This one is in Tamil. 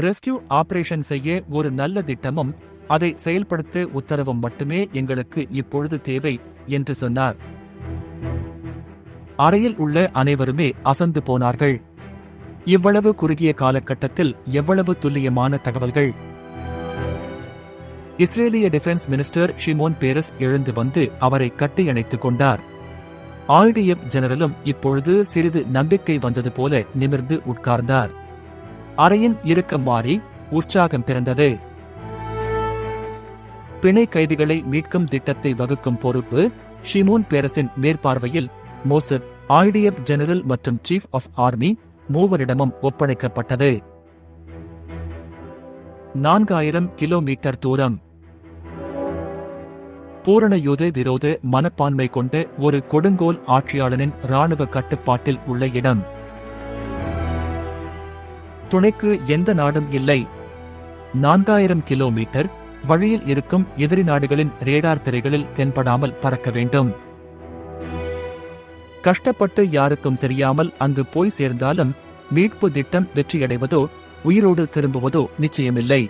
ரெஸ்கியூ ஆபரேஷன் செய்ய ஒரு நல்ல திட்டமும் அதை செயல்படுத்த உத்தரவும் மட்டுமே எங்களுக்கு இப்பொழுது தேவை என்று சொன்னார். அறையில் உள்ள அனைவருமே அசந்து போனார்கள். இவ்வளவு குறுகிய காலகட்டத்தில் எவ்வளவு துல்லியமான தகவல்கள்! இஸ்ரேலிய டிஃபென்ஸ் மினிஸ்டர் ஷிமோன் பேரஸ் எழுந்து வந்து அவரை கட்டியணைத்துக் கொண்டார். ஆர்டிஎஃப் ஜெனரலும் இப்பொழுது சிறிது நம்பிக்கை வந்தது போல நிமிர்ந்து உட்கார்ந்தார். அறையின் இருக்கம் மாறி உற்சாகம் பிறந்தது. பிணை கைதிகளை மீட்கும் திட்டத்தை வகுக்கும் பொறுப்பு ஷிமோன் பேரஸின் மேற்பார்வையில் மோசத் ஐடிஎஃப் ஜெனரல் மற்றும் சீஃப் ஆஃப் ஆர்மி மூவரிடமும் ஒப்படைக்கப்பட்டது. நான்காயிரம் கிலோமீட்டர் தூரம். பூரண யுத விரோத மனப்பான்மை கொண்ட ஒரு கொடுங்கோல் ஆட்சியாளனின் ராணுவ கட்டுப்பாட்டில் உள்ள இடம். துணைக்கு எந்த நாடும் இல்லை. நான்காயிரம் கிலோமீட்டர் வழியில் இருக்கும் எதிரி நாடுகளின் ரேடார் திரைகளில் தென்படாமல் பறக்க வேண்டும். கஷ்டப்பட்டு யாருக்கும் தெரியாமல் அங்கு போய் சேர்ந்தாலும் மீட்பு திட்டம் வெற்றியடைவதோ உயிரோடு திரும்புவதோ நிச்சயமில்லை.